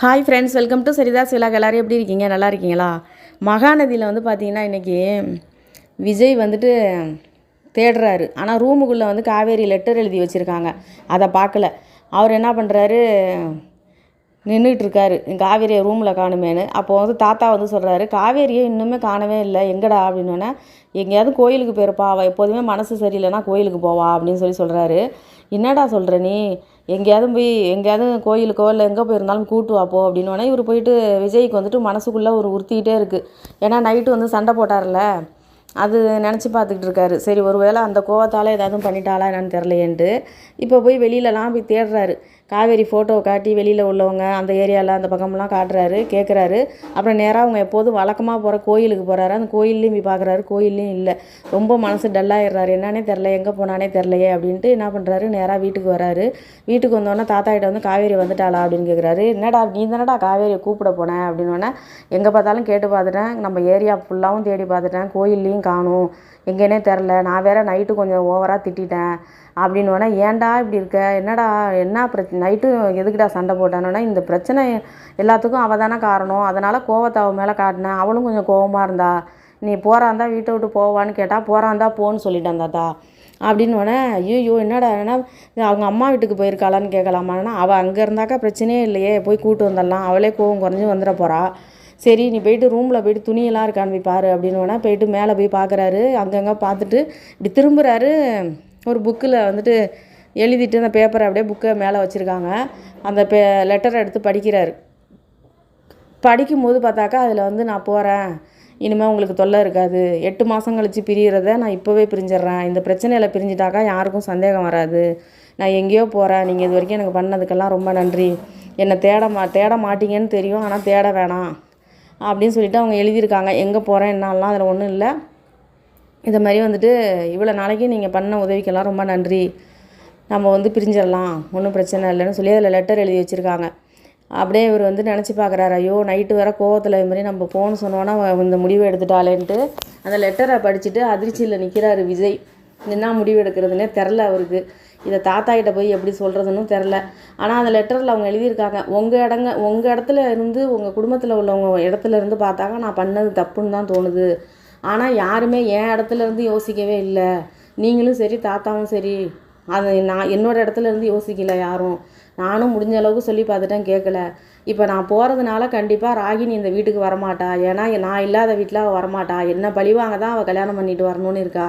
Hi friends welcome to Saritha's vlog எல்லோரும் எப்படி இருக்கீங்க? நல்லா இருக்கீங்களா? மகாநதியில் வந்து பார்த்தீங்கன்னா இன்றைக்கி விஜய் வந்துட்டு தேடுறாரு. ஆனால் ரூமுக்குள்ளே வந்து காவேரி லெட்டர் எழுதி வச்சுருக்காங்க. அதை பார்க்கல. அவர் என்ன பண்ணுறாரு நின்றுட்டுருக்காரு காவேரியை ரூமில் காணுமேனு அப்போ வந்து தாத்தா வந்து சொல்கிறாரு காவேரியை இன்னுமே காணவே இல்லை. எங்கடா? அப்படின்னோடனே எங்கேயாவது கோயிலுக்கு போயிருப்பா. அவள் எப்போதுமே மனசு சரியில்லைன்னா கோயிலுக்கு போவா. அப்படின்னு சொல்லி சொல்கிறாரு என்னடா சொல்கிற நீ? எங்கேயாவது போய் எங்கேயாவது கோயிலுக்கோ இல்லை எங்கே போயிருந்தாலும் கூட்டு வாப்போ அப்படின்னு அப்படின்னோடனே இவர் போயிட்டு விஜய்க்கு வந்துட்டு மனசுக்குள்ளே ஒரு உறுத்திக்கிட்டே இருக்குது ஏன்னா நைட்டு வந்து சண்டை போட்டார்ல அது நினச்சி பார்த்துக்கிட்டு இருக்காரு. சரி ஒரு வேளை அந்த கோவத்தால் ஏதாவது பண்ணிட்டாளா என்னன்னு தெரிலையேன்ட்டு இப்போ போய் வெளியிலலாம் போய் தேடுறாரு. காவேரி ஃபோட்டோ காட்டி வெளியில் உள்ளவங்க அந்த ஏரியாவில் அந்த பக்கம்லாம் காட்டுறாரு கேட்குறாரு அப்புறம் நேராக அவங்க எப்போதும் வழக்கமாக போகிற கோயிலுக்கு போகிறாரு அந்த கோயில்லையும் போய் பார்க்குறாரு கோயில்லையும் இல்லை. ரொம்ப மனசு டல்லாகிடுறாரு என்னன்னே தெரில எங்கே போனானே தெரிலையே அப்படின்ட்டு என்ன பண்ணுறாரு நேராக வீட்டுக்கு வராரு. வீட்டுக்கு வந்தோடனே தாத்தா கிட்ட வந்து காவேரி வந்துட்டாளா? அப்படின்னு கேட்குறாரு என்னடா நீ தானடா காவேரியை கூப்பிட போனேன் அப்படின்னோடனே எங்கே பார்த்தாலும் கேட்டு பார்த்துட்டேன் நம்ம ஏரியா ஃபுல்லாகவும் தேடி பார்த்துட்டேன் கோயில்லையும் காணும். எங்கேனே தெரில நான் வேற நைட்டு கொஞ்சம் ஓவராக திட்டேன் அப்படின்னோடனே ஏன்டா இப்படி இருக்க? என்னடா என்ன பிரச்சனை நைட்டு எதுக்குடா சண்டை போட்டானோன்னா இந்த பிரச்சனை எல்லாத்துக்கும் அவள் தானே காரணம். அதனால் கோவத்தை அவள் மேலே காட்டினேன் அவளும் கொஞ்சம் கோவமாக இருந்தா நீ போகிறாந்தா வீட்டை விட்டு போவான்னு கேட்டால் போகிறாந்தா போன்னு சொல்லிட்டான் தாத்தா. அப்படின்னோடனே ஐயோ என்னடா என்ன அவங்க அம்மா வீட்டுக்கு போயிருக்காளான்னு கேட்கலாமான்னா அவள் அங்கே இருந்தாக்கா பிரச்சனையே இல்லையே போய் கூட்டு வந்துடலாம். அவளே கோவம் குறைஞ்சி வந்துட போகிறா சரி நீ போயிட்டு ரூமில் போயிட்டு துணியெல்லாம் இருக்கான்னு போய் பாரு. அப்படின்னோடனே போயிட்டு மேலே போய் பார்க்குறாரு அங்கங்கே பார்த்துட்டு இப்படி திரும்புகிறாரு ஒரு புக்கில் வந்துட்டு எழுதிட்டு அந்த பேப்பரை அப்படியே புக்கை மேலே வச்சுருக்காங்க. அந்த பே லெட்டரை எடுத்து படிக்கிறாரு. படிக்கும்போது பார்த்தாக்கா அதில் வந்து நான் போகிறேன் இனிமேல் உங்களுக்கு தொல்லை இருக்காது. எட்டு மாதம் கழித்து பிரிகிறத நான் இப்போவே பிரிஞ்சிடுறேன். இந்த பிரச்சனையில் பிரிஞ்சிட்டாக்கா யாருக்கும் சந்தேகம் வராது. நான் எங்கேயோ போகிறேன் நீங்கள் இது வரைக்கும் எனக்கு பண்ணதுக்கெல்லாம் ரொம்ப நன்றி. என்னை தேட மா தேட மாட்டீங்கன்னு தெரியும். ஆனால் தேட வேணாம். அப்படின்னு சொல்லிட்டு அவங்க எழுதியிருக்காங்க. எங்கே போகிறேன் என்னலாம் அதில் ஒன்றும் இல்லை. இதை மாதிரி வந்துட்டு இவ்வளோ நாளைக்கு நீங்கள் பண்ண உதவிக்கெல்லாம் ரொம்ப நன்றி. நம்ம வந்து பிரிஞ்சிடலாம் ஒன்றும் பிரச்சனை இல்லைன்னு சொல்லி அதில் லெட்டர் எழுதி வச்சுருக்காங்க. அப்படியே இவர் வந்து நினச்சி பார்க்குறாரு ஐயோ நைட்டு வேற கோவத்தில் இது மாதிரி நம்ம போன்னு சொன்னோன்னா இந்த முடிவு எடுத்துட்டாளேன்ட்டு. அந்த லெட்டரை படிச்சுட்டு அதிர்ச்சியில் நிற்கிறாரு விஜய். என்ன முடிவு எடுக்கிறதுனே தெரில அவருக்கு. இதை தாத்தா கிட்ட போய் எப்படி சொல்கிறதுன்னு தெரில. ஆனால் அந்த லெட்டரில் அவங்க எழுதியிருக்காங்க உங்கள் இடங்க உங்கள் இடத்துல இருந்து உங்கள் குடும்பத்தில் உள்ளவங்க இடத்துல இருந்து பார்த்தாக்க நான் பண்ணது தப்புன்னு தான் தோணுது. ஆனால் யாருமே என் இடத்துல இருந்து யோசிக்கவே இல்லை. நீங்களும் சரி தாத்தாவும் சரி அது நான் என்னோட இடத்துல இருந்து யோசிக்கல யாரும். நானும் முடிஞ்ச அளவுக்கு சொல்லி பார்த்துட்டேன் கேட்கல இப்போ நான் போகிறதுனால கண்டிப்பாக ராகினி இந்த வீட்டுக்கு வரமாட்டா. ஏன்னா நான் இல்லாத வீட்டில் அவள் வரமாட்டா. என்ன பழிவாங்க தான் அவள் கல்யாணம் பண்ணிட்டு வரணும்னு இருக்கா.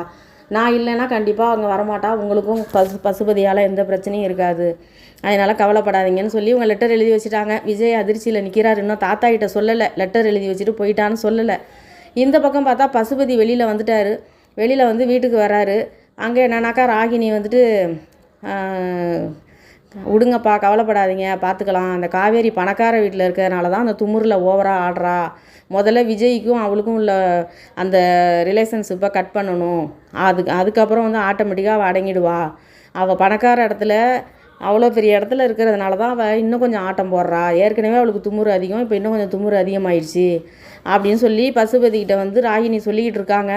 நான் இல்லைன்னா கண்டிப்பாக அவங்க வரமாட்டா. உங்களுக்கும் பசு பசுபதியால் எந்த பிரச்சனையும் இருக்காது. அதனால் கவலைப்படாதீங்கன்னு சொல்லி உங்கள் லெட்டர் எழுதி வச்சுட்டாங்க. விஜய் அதிர்ச்சியில் நிற்கிறார் இன்னும் தாத்தா கிட்ட சொல்லலை. லெட்டர் எழுதி வச்சுட்டு போயிட்டான்னு சொல்லலை. இந்த பக்கம் பார்த்தா பசுபதி வெளியில் வந்துட்டார். வெளியில் வந்து வீட்டுக்கு வராரு. அங்கே என்னன்னாக்கா ராகினி வந்துட்டு விடுங்கப்பா கவலைப்படாதீங்க பார்த்துக்கலாம். அந்த காவேரி பணக்கார வீட்டில் இருக்கிறதுனால தான் அந்த துமுறில் ஓவராக ஆடுறா. முதல்ல விஜய்க்கும் அவளுக்கும் உள்ள அந்த ரிலேஷன்ஷிப்பை கட் பண்ணணும். அதுக்கு அதுக்கப்புறம் வந்து ஆட்டோமேட்டிக்காக அவள் அடங்கிடுவா. அவள் பணக்கார இடத்துல அவ்வளோ பெரிய இடத்துல இருக்கிறதுனால தான் அவள் இன்னும் கொஞ்சம் ஆட்டம் போடுறா. ஏற்கனவே அவளுக்கு துமுறு அதிகம் இப்போ இன்னும் கொஞ்சம் துமுறு அதிகமாயிடுச்சு. அப்படின்னு சொல்லி பசுபதிக்கிட்ட வந்து ராகினி சொல்லிக்கிட்டு இருக்காங்க.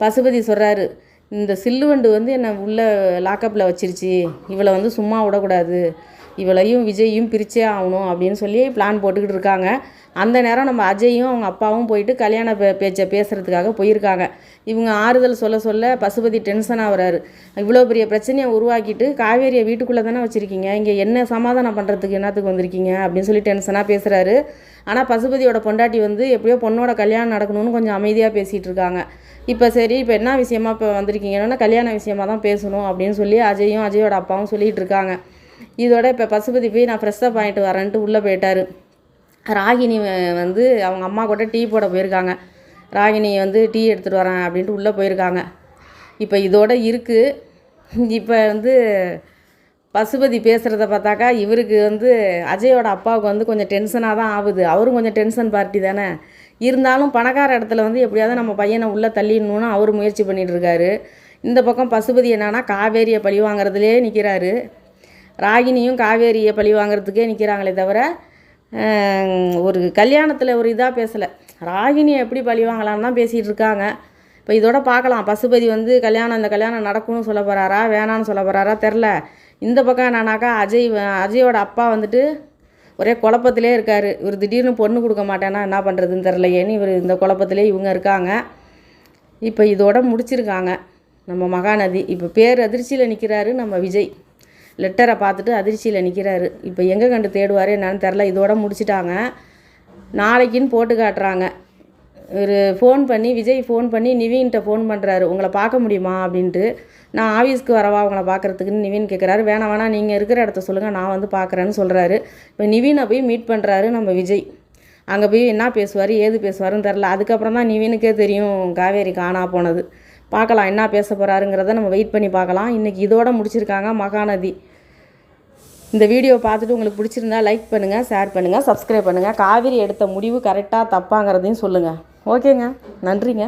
பசுபதி சொல்கிறாரு இந்த சில்லுவண்டு வந்து என்னை உள்ளே லாக்கப்பில் வச்சிருச்சு. இவளை வந்து சும்மா விடக்கூடாது. இவளையும் விஜயும் பிரிச்சே ஆகணும் அப்படின்னு சொல்லி பிளான் போட்டுக்கிட்டு இருக்காங்க. அந்த நேரம் நம்ம அஜயும் அவங்க அப்பாவும் போயிட்டு கல்யாண பே பேச்சை பேசுகிறதுக்காக போயிருக்காங்க. இவங்க ஆறுதல் சொல்ல சொல்ல பசுபதி டென்ஷனாக ஆகிறாரு இவ்வளோ பெரிய பிரச்சனையை உருவாக்கிட்டு காவேரியை வீட்டுக்குள்ளே தானே வச்சுருக்கீங்க? இங்கே என்ன சமாதானம் பண்ணுறதுக்கு என்னத்துக்கு வந்திருக்கீங்க? அப்படின்னு சொல்லி டென்ஷனாக பேசுகிறாரு ஆனால் பசுபதியோட பொண்டாட்டி வந்து எப்படியோ பொண்ணோட கல்யாணம் நடக்கணும்னு கொஞ்சம் அமைதியாக பேசிகிட்டு இருக்காங்க. இப்போ சரி இப்போ என்ன விஷயமா இப்போ வந்திருக்கீங்கன்னா கல்யாண விஷயமா தான் பேசணும் அப்படின்னு சொல்லி அஜயும் அஜயோட அப்பாவும் சொல்லிகிட்டு இருக்காங்க. இதோட இப்போ பசுபதி போய் நான் ஃப்ரெஷ்ஷப் ஆகிட்டு வரேன்ட்டு உள்ளே போயிட்டார். ராகினி வந்து அவங்க அம்மா கூட டீ போட போயிருக்காங்க. ராகினி வந்து டீ எடுத்துகிட்டு வரேன் அப்படின்ட்டு உள்ளே போயிருக்காங்க. இப்போ இதோட இருக்குது இப்போ வந்து பசுபதி பேசுகிறத பார்த்தாக்கா இவருக்கு வந்து அஜயோட அப்பாவுக்கு வந்து கொஞ்சம் டென்ஷனாக தான் ஆகுது. அவரும் கொஞ்சம் டென்ஷன் பார்ட்டி தானே. இருந்தாலும் பணக்கார இடத்துல வந்து எப்படியாவது நம்ம பையனை உள்ளே தள்ளிடணும்னு அவர் முயற்சி பண்ணிகிட்ருக்காரு இந்த பக்கம் பசுபதி என்னன்னா காவேரியை பழி வாங்குறதுலே நிற்கிறாரு ராகினியும் காவேரியை பழி வாங்குறதுக்கே நிற்கிறாங்களே தவிர ஒரு கல்யாணத்தில் ஒரு இதாக பேசலை. ராகினியை எப்படி பழி வாங்கலான்னு தான் பேசிகிட்டு இருக்காங்க. இப்போ இதோட பார்க்கலாம். பசுபதி வந்து கல்யாணம் இந்த கல்யாணம் நடக்கும்னு சொல்ல போகிறாரா வேணான்னு சொல்ல போகிறாரா தெரில இந்த பக்கம் என்னன்னாக்கா அஜய் வ- அஜயோட அப்பா வந்துட்டு ஒரே குழப்பத்திலே இருக்கார். இவர் திடீர்னு பொண்ணு கொடுக்க மாட்டேன்னா என்ன பண்ணுறதுன்னு தெரிலையேன்னு இவர் இந்த குழப்பத்திலே இவங்க இருக்காங்க. இப்போ இதோட முடிச்சிருக்காங்க. நம்ம மகாநதி. இப்போ பேர் அதிர்ச்சியில் நிற்கிறாரு நம்ம விஜய். லெட்டரை பார்த்துட்டு அதிர்ச்சியில் நிற்கிறாரு இப்போ எங்கே கண்டு தேடுவார் என்னன்னு தெரில இதோட முடிச்சிட்டாங்க. நாளைக்குன்னு போட்டு காட்டுறாங்க. ஒரு ஃபோன் பண்ணி விஜய் ஃபோன் பண்ணி நிவீன்கிட்ட ஃபோன் பண்ணுறாரு உங்களை பார்க்க முடியுமா அப்படின்ட்டு. நான் ஆஃபீஸ்க்கு வரவா உங்களை பார்க்குறதுக்குன்னு நிவீன் கேட்குறாரு வேணாம் வேணாம் நீங்கள் இருக்கிற இடத்த சொல்லுங்கள் நான் வந்து பார்க்குறேன்னு சொல்கிறாரு இப்போ நிவீனை போய் மீட் பண்ணுறாரு நம்ம விஜய். அங்கே போய் என்ன பேசுவார் ஏது பேசுவாருன்னு தெரில அதுக்கப்புறம் தான் நிவீனுக்கே தெரியும். காவேரி காணா போனது. பார்க்கலாம் என்ன பேச போகிறாருங்கிறத நம்ம வெயிட் பண்ணி பார்க்கலாம். இன்றைக்கி இதோட முடிச்சிருக்காங்க மகாநதி. இந்த வீடியோ பார்த்துட்டு உங்களுக்கு பிடிச்சிருந்தா லைக் பண்ணுங்கள் ஷேர் பண்ணுங்கள் சப்ஸ்கிரைப் பண்ணுங்கள் காவிரி எடுத்த முடிவு கரெக்டாக தப்பாங்கிறதையும் சொல்லுங்கள் ஓகேங்க நன்றிங்க.